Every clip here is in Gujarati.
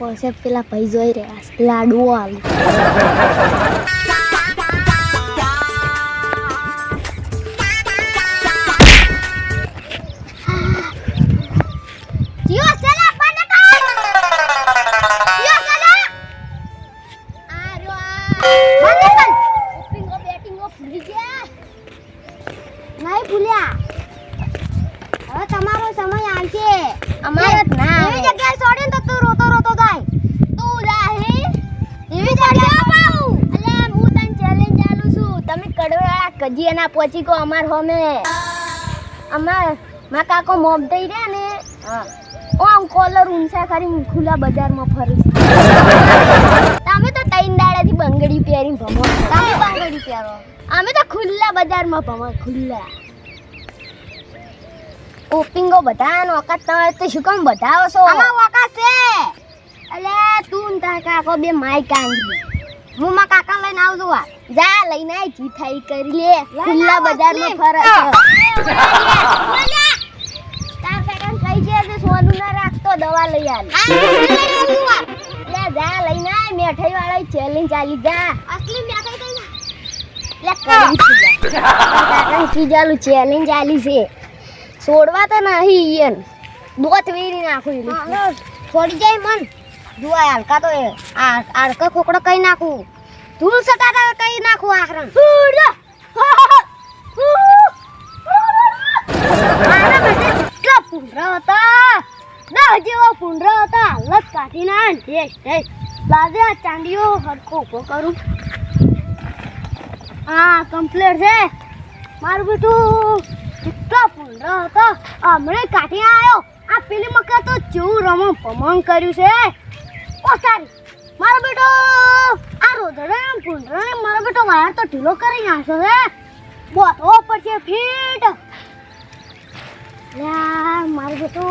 હશે પેલા ભાઈ જોઈ રહ્યા છે. લાડુઓ આલુ. કજી એના પહોંચી કો અમાર હોમે. અમાર મા કાકો મોબ દઈ રહ્યા ને ઓ આમ કોલર ઊંચા કરી ખુલ્લા બજારમાં ફરું તમે તો તૈન દાડાથી બંગડી પહેરીને ભમો તમે બંગડી પહેરો. અમે તો ખુલ્લા બજારમાં ભમો ખુલ્લા. ઓપિંગો બધા ઓકાત તમે તો શું કામ બધાવો છો? અમાર ઓકાત છે. એટલે તું તા કાકો બે માય કાંગી હું મા કાકા લઈને આવજો આ. જા લઈને આય જી થઈ કરી લે. ખુલ્લા બજારમાં ફરે છે. તાર સોનું ના રાખતો દવા લઈ આલ. લે જા લઈને આય મેઠાઈ વાળા ચેલેન્જ ચાલી જા. અસલી મેઠાઈ કઈ લે કરી છે કાકાને કીજાલું ચેલેન્જ આલી છે. છોડવા તો નહીં ઈયન. દોત વેરી નાખું. છોડી જાય મન. જોવા હલકા તો એ આ આડકા ખોકડો કઈ નાખું? ધૂળ સટાટા કઈ નાખું આખરણ બેટે કેટલા પૂંડરા હતા. દસ જેવા પૂંડરા હાલત કાઢી ના ટેસ્ટ ટેસ્ટ લાગે આ ચાંદીઓ હરકો ઊભો કરું. હા કમ્પ્લીટ છે. મારું બેટું કેટલા પૂંડરા હતા. હમણાં કાઢી આવ્યો આ પેલી મકા તો જેવું રમણ ભમણ કર્યું છે. ઓ સારી. મારો બેટો! આ પૂંડરા ને મારો બેટો વાયર તો ઢીલો કરી નાખ્યો છે. ઉપર પડશે ફીટ. મારો બેટો.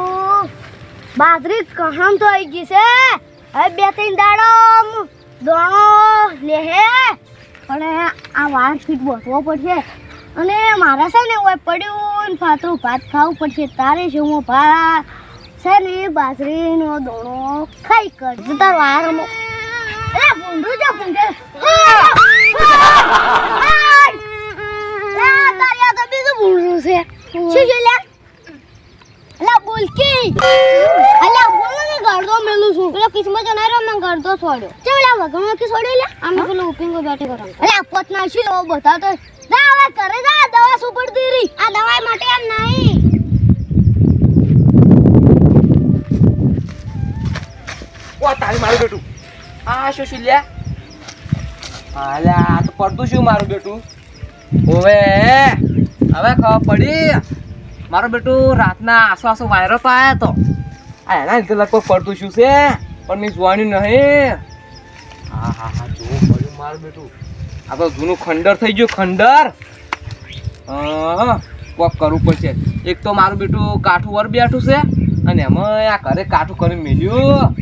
બાજરી કહમ તો આવી ગઈ છે. હવે બે ત્રણ દાડો દોણો લેહે પણ આ વાર ફીટ બોટવો પડશે. અને મારા છે ને હોય પડ્યું પાતળું ભાત ખાવું પડશે. તારે છે હું ભાત? છે ને બાજરીનો દોણો ખાઈ કરજો તાર વાર શું છે લ્યા અલા બોલકી ગરદો મેલું છું કિસ્મત મેં ગરદો છોડ્યો ચે ઓલા વગણો કે છોડ્યો લે આમે પેલો ઉપિંગો બેઠે કરો અલા પોત જા જા દવા સુપર દીરી આ દવા માટે એમ નહીં આ શું શું લ્યા હાલ્યા આ તો પડતું શું મારું બેટું? ઓવે, હવે ખબર પડી. મારું બેટું રાતના આસો આસો વાયરો પાયા તો. આ એના લીધે લગભગ પડતું શું છે? પણ મેં જોવાનું નહીં. હા હા હા, જોવું પડ્યું મારું બેટું. આ તો જૂનું ખંડર થઈ ગયું, ખંડર. કોક કરવું પડશે. એક તો મારું બેટું કાઠું વર બેઠું છે, અને એમાં આ ઘરે કાઠું કરી મેલ્યું.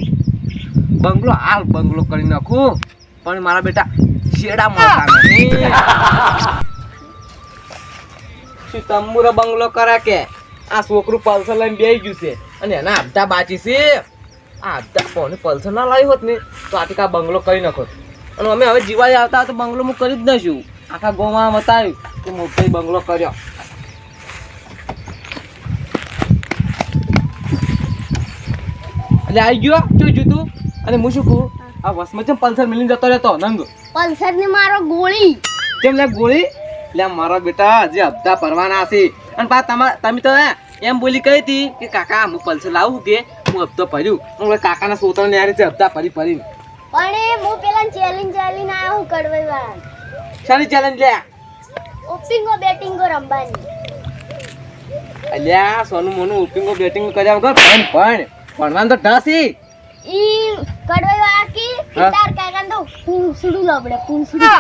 બંગલો હાલ બંગલો કરી નાખું. પણ મારા બેટા શેડા મળતા નથી. શું તંબુરો બંગલો કરે કે? આ છોકરું પલ્સર લઈને બેસી ગયું છે. અને એના હપ્તા બાચી છે. આ હપ્તા કોને પલ્સર ના લાવી હોત ને તો આથી આ બંગલો કરી નાખો. અને અમે હવે જીવા આવતા તો બંગલો હું કરી જ છું આખા ગોમાં બતાવ્યું કે મોટો બંગલો કર્યો. એટલે આવી ગયો? શું જોતું અને હું શું કહું? આ વસમાં ચમ પલ્સર મિલીને જતો રહેતો નંગ. પલ્સર ને મારો ગોળી. કેમ લે ગોળી? લે મારા બેટા જે હપ્તા ભરવાના છે. અને પા તમાર તમે તો એમ બોલી કહી હતી કે કાકા હું પલ્સર લાવું કે? હું હપ્તો ભર્યું. હું કાકાના સોતરને આ રીતે હપ્તા ભરી ભરી પણ હું પેલા ચેલેન્જ ચાલીને આવ્યો હું કડવાઈ વાળા શાની ચેલેન્જ લે? ઓપિંગો બેટિંગો રમવાની. અલ્યા સોનું મોનું ઉપિંગો બેટિંગ કર્યા વગર પણ પણ ભણવાનું તો ઢાસી ઈ કડવાઈ વાળા કી હા. તાર કાકા પૂંછડું લબડે પૂંછડું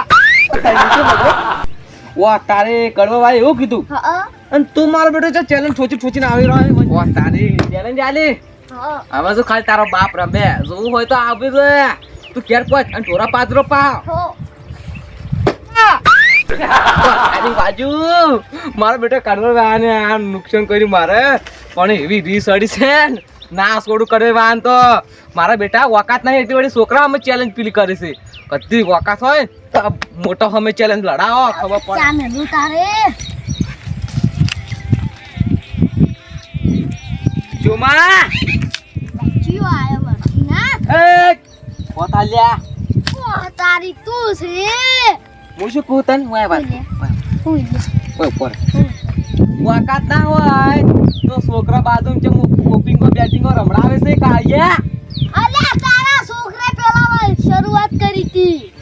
વા તારે કડવા એવું કીધું? હા અને તું મારો બેટો છે ચેલેન્જ છોચી ઠોચીને આવી રહ્યો છે. વા તારી ચેલેન્જ આલે. હા. હવે શું ખાલી તારો બાપ રમે? જોવું હોય તો આવી જોઈએ તું કેર પહોંચ અને ઢોરા પાદરો પા હો. આની બાજુ. મારો બેટો કાઢવા આને આ નુકસાન કર્યું મારે. પણ એવી રીસ અડી છે ને. ના છોડું કરે વાન તો મારા બેટા વકાત નહીં એટલી બધી છોકરા અમે ચેલેન્જ પેલી કરી છે. કદી વકાત હોય તો મોટો અમે ચેલેન્જ લડાવો ખબર પડે. ચા મેલું તારે. જોમા જીવ આયો ના એ પોતાલ્યા ઓહ, તારી તું છે. હું શું કહું તને? હું આવ્યા. ઉપર હુઈ. ના હોય તો છોકરા બાજુ છે ઓપિંગો બેટિંગો રમડાવે છે કાયા અલે તારા છોકરે પેલા શરૂઆત કરી હતી.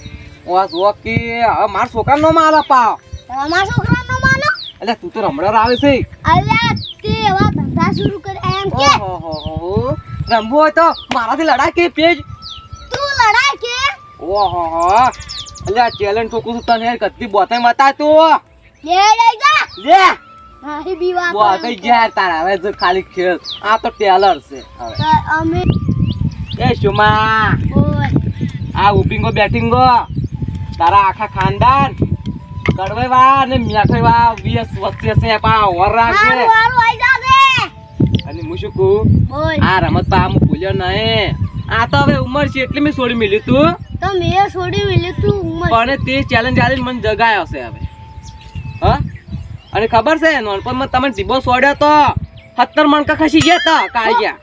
ઓસ ઓકે હવે મારા છોકરા નો માલ અપાવ. તમાર છોકરા નો માલ? અલે તું તો રમડા આવે છે. અલે તે એવા ધંધા શરૂ કરે એમ કે. ઓહો રમવો હોય તો મારાથી લડાય કે પેજ? તું લડાય કે? ઓહો અલે ચેલેન્જ ઠોકું છું તને કદી બોતાય મતા તું? લે લઈ જા. લે. બીવા બોતાય યાર તારા હવે જો ખાલી ખેલ. આ તો ટેલર છે અમે એ શુમા આ ઉપિંગો બેટિંગો તારા આખા ખાનદાન. કડવાઈ વા ને મીઠાઈ વા વીસ વચ્ચે છે પા ઓર દે અને હું શું કહું? બોલ. આ રમત પા હું ભૂલ્યો નહીં. આ તો હવે ઉંમર છે એટલે મેં છોડી મેલી તું. તો મેં છોડી મેલી તું ઉંમર. પણ તે ચેલેન્જ આલી મને જગાયો છે હવે. હા? અને ખબર છે નાનપણમાં તમે જીબો સોડ્યો તો સત્તર મણકા ખસી ગયા તો કાળિયા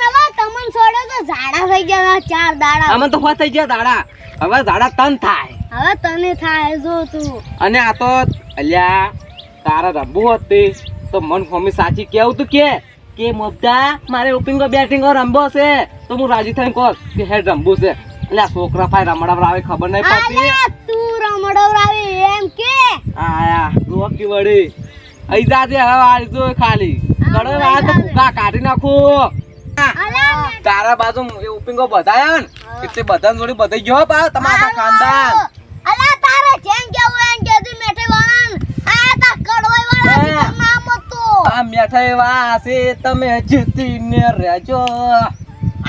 મેલા તમન છોડ્યો તો ઝાડા થઈ ગયા ચાર દાડા. આમાં તો હો થઈ ગયા દાડા હવે ઝાડા તન થાય. હવે તને થાય જો તું. અને આ તો અલ્યા તારા રમવું હતી તો મન મમ્મી સાચી કેવું તું કે? કે મોબદા મારે ઓપિંગો બેટિંગો રમવો છે. તો હું રાજી થઈને કહું કે હેડ રમવું છે. એટલે આ છોકરા ભાઈ રમડા આવે ખબર નહીં પડતી. તું રમડવરાવી એમ કે? આયા રોકી વળી. અહીં જાજે હવે વાળી ખાલી. કડો આ તો ભૂકા કાઢી નાખો. તારા બાજુ એ ઉપિંગો બધાયા ને એટલે બધા જોડી બધાઈ ગયો પા તમારા ખાનદાન. અલા તારે જેમ કેવું એમ કેજે મેઠે વાળાન આ તા કડવાઈ વાળા નામ હતું. આ મીઠાઈ વાસે તમે જીતીને રહેજો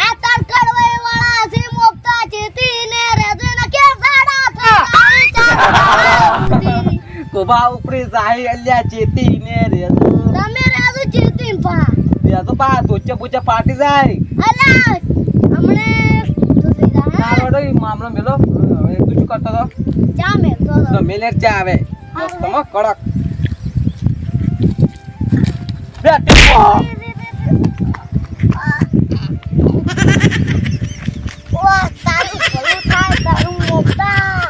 આ તાર કડવાઈ વાળા છે મોકતા ચેતીને રેજે ને કે સાડા થઈ કોબા ઉપરી જાય અલ્યા ચેતીને રહેજો તમે રેજુ ચેતીન પા. રહેજો પા તોચે પૂચે ફાટી જાય. અલ્યા હમણે તો થઈ જા ના રોડો મામલો મેલો. હવે તું શું કરતો હતો? ચા મે તો તો મેલેર ચા આવે. મસ્તમાં કડક. બો. થાય તારું મોકતા એ બો એવો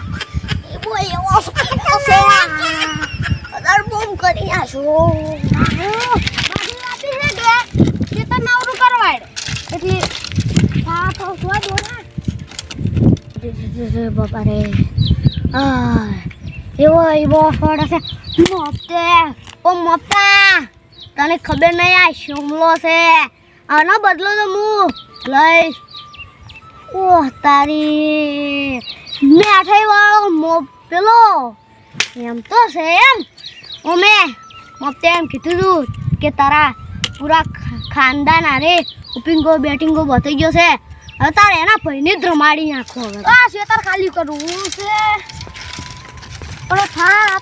અદર બોમ કરી આશો મારી વાતી હે બે નવરું તો સ્વા દો ના બાપા રે આ એવો એવો ફળ છે ઓ મોપતા તને ખબર નહીં આ શમલો છે? આનો બદલો તો હું લઈશ. ઓહ, તારી. મેઠાઈ વાળો મો પેલો એમ તો છે એમ. અમે મોપતે એમ કીધું હતું કે તારા પૂરા ખાનદાન આરે ઉપિંગો, બેટિંગો બતાઈ ગયો છે. હવે તારે એના ભાઈને જ રમાડી નાખો હવે. આ શેતર ખાલી કરવું છે. પણ થા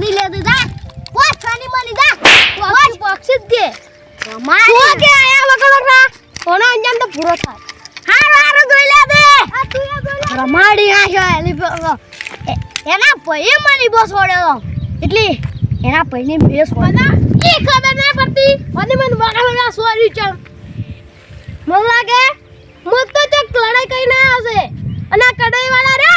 કરી લે જા. પોચ ખાની મની જા. પોચ પક્ષી દે રમાડી તો કે આયા ના કોનો અંજામ તો પૂરો થાય. હારો હારો જોઈ લે દે આ તું એ જોઈ લે. રમાડી આશો એલી એના પૈયે મની બોસ ઓડ્યો એટલે એના પૈને બેસ ઓડ્યો ઈ ખબર નહીં પડતી. મને મને ના સોરી ચમ. મને લાગે મુત તો ચક લડાઈ કઈ ના આવશે અને કડાઈ વાળા રે